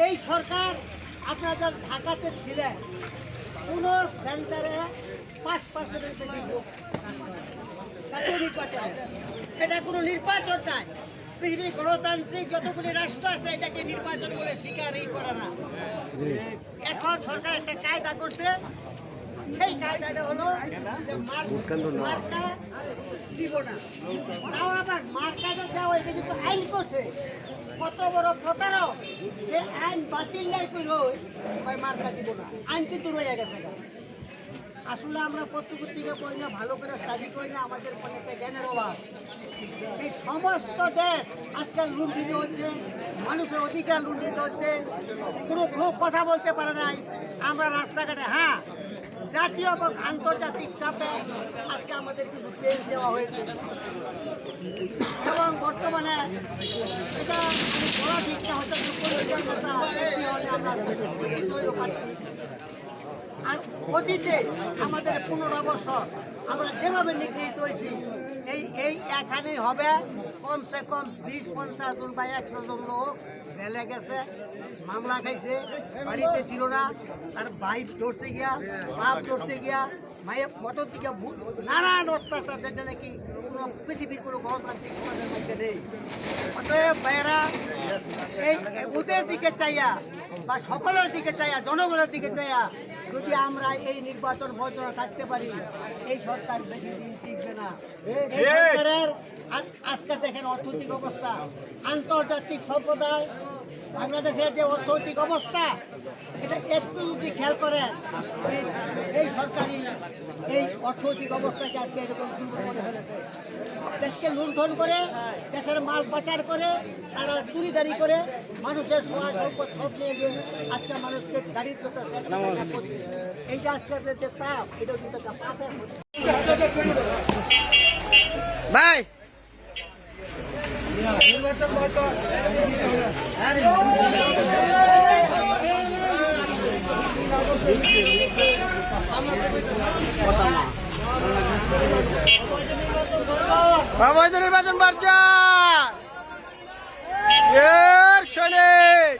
এই সরকার আপনাদের ঢাকাতে ছিলেন। কোন সেন্টারে পাঁচ পার্সেন্টের বেশি লোক জাতীয় নির্বাচন। এটা কোনো নির্বাচন নাই পৃথিবীর গণতান্ত্রিক যতগুলি রাষ্ট্র আছে এটাকে নির্বাচন বলে স্বীকারই করে না। এখন সরকার একটা কায়দা করছে। সেই কায়দাটা হলো যে মার্কা দিব না। তাও আবার কিন্তু আইন করছে। কত বড় প্রতারক, সে আইন বাতিল নাই করে ওই মার্কা দিব না। আইন কিন্তু রয়ে গেছে। আসলে আমরা পত্রপত্রিকা করি না, ভালো করে স্টাডি করি না, আমাদের অনেকটা জ্ঞানের অভাব। এই সমস্ত দেশ আজকাল লুণ্ঠিত হচ্ছে, মানুষের অধিকার লুণ্ঠিত হচ্ছে, কোনো লোক কথা বলতে পারে নাই। আমরা রাস্তাঘাটে হ্যাঁ জাতীয় এবং আন্তর্জাতিক চাপে আজকে আমাদের কিছু পেন দেওয়া হয়েছে। এবং বর্তমানে এটা বলা ঠিক না, হয়তো একটু একটি হলে আমরা পাচ্ছি। আর অতীতে আমাদের পনেরো বছর আমরা যেভাবে নিগৃহীত হয়েছি, এই এই এখানেই হবে। কমসে কম বিশ, পঞ্চাশ জন বা একশো জন লোক জেলে গেছে, মামলা খাইছে, বাড়িতে ছিল না, তার ভাই ধরতে গিয়া, বাপ ধরতে গিয়া, মায়ের ফটো ভু- নানান অত্যাচার যেটা নাকি কোনো পৃথিবীর কোনো গণতান্ত্রিক সমাজের মধ্যে নেই। অতএব ভাইয়েরা, এই ওদের দিকে চাইয়া বা সকলের দিকে চাইয়া, জনগণের দিকে চাইয়া যদি আমরা এই নির্বাচন বর্জন থাকতে পারি এই সরকার বেশি দিন টিকবে না। এই সরকারের আজকে দেখেন অর্থনৈতিক অবস্থা। আন্তর্জাতিক সম্প্রদায় বাংলাদেশের যে অর্থনৈতিক অবস্থা এটা একটু যদি খেয়াল করেন সরকারি এই অর্থনৈতিক অবস্থাকে আজকে এরকম করে ফেলেছে। দেশকে লুণ্ঠন করে দেশের মাল পাচার করে তারা চুরিদারি করে মানুষের সহায় সম্পদ সব নিয়ে গিয়ে আজকে মানুষকে দারিদ্রতা করছে। এই যে আজকের যে তাপ এটা কিন্তু একটা পাপের মধ্যে ভাই! আমাদের নির্বাচন বার্তা এর সৈনিক